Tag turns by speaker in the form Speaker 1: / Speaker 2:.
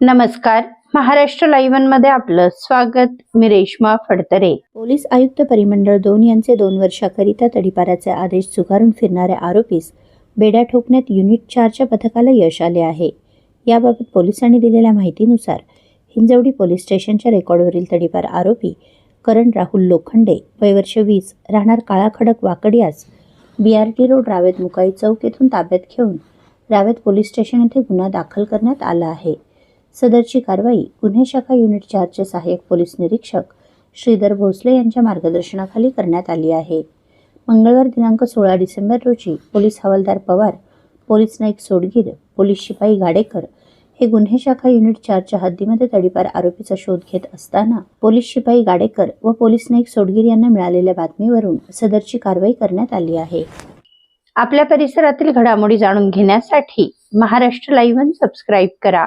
Speaker 1: नमस्कार. महाराष्ट्र लाईव्हनमध्ये आपलं स्वागत. मी रेश्मा फडतरे.
Speaker 2: पोलीस आयुक्त परिमंडळ दोन यांचे दोन वर्षाकरिता तडीपाराचे आदेश झुगारून फिरणाऱ्या आरोपीस बेड्या ठोकण्यात युनिट चारच्या पथकाला यश आले आहे. याबाबत पोलिसांनी दिलेल्या माहितीनुसार हिंजवडी पोलीस स्टेशनच्या रेकॉर्डवरील तडीपार आरोपी करण राहुल लोखंडे वयवर्ष वीस राहणार Kalakhadak वाकडियास B R T road Ravet Mukai Chowk येथून ताब्यात घेऊन रावेत पोलीस स्टेशन येथे गुन्हा दाखल करण्यात आला आहे. सदरची कारवाई गुन्हे शाखा युनिट चारचे सहाय्यक पोलीस निरीक्षक श्रीधर भोसले यांच्या मार्गदर्शनाखाली करण्यात आली आहे. मंगळवार दिनांक सोळा डिसेंबर रोजी पोलीस हवालदार पवार पोलीस नाईक सोडगीर पोलीस शिपाई गाडेकर हे गुन्हे शाखा युनिट चारच्या हद्दीमध्ये तडीपार आरोपीचा शोध घेत असताना पोलीस शिपाई गाडेकर व पोलीस नाईक सोडगीर यांना मिळालेल्या बातमीवरून सदरची कारवाई करण्यात आली आहे.
Speaker 1: आपल्या परिसरातील घडामोडी जाणून घेण्यासाठी महाराष्ट्र लाईव्ह सबस्क्राईब करा.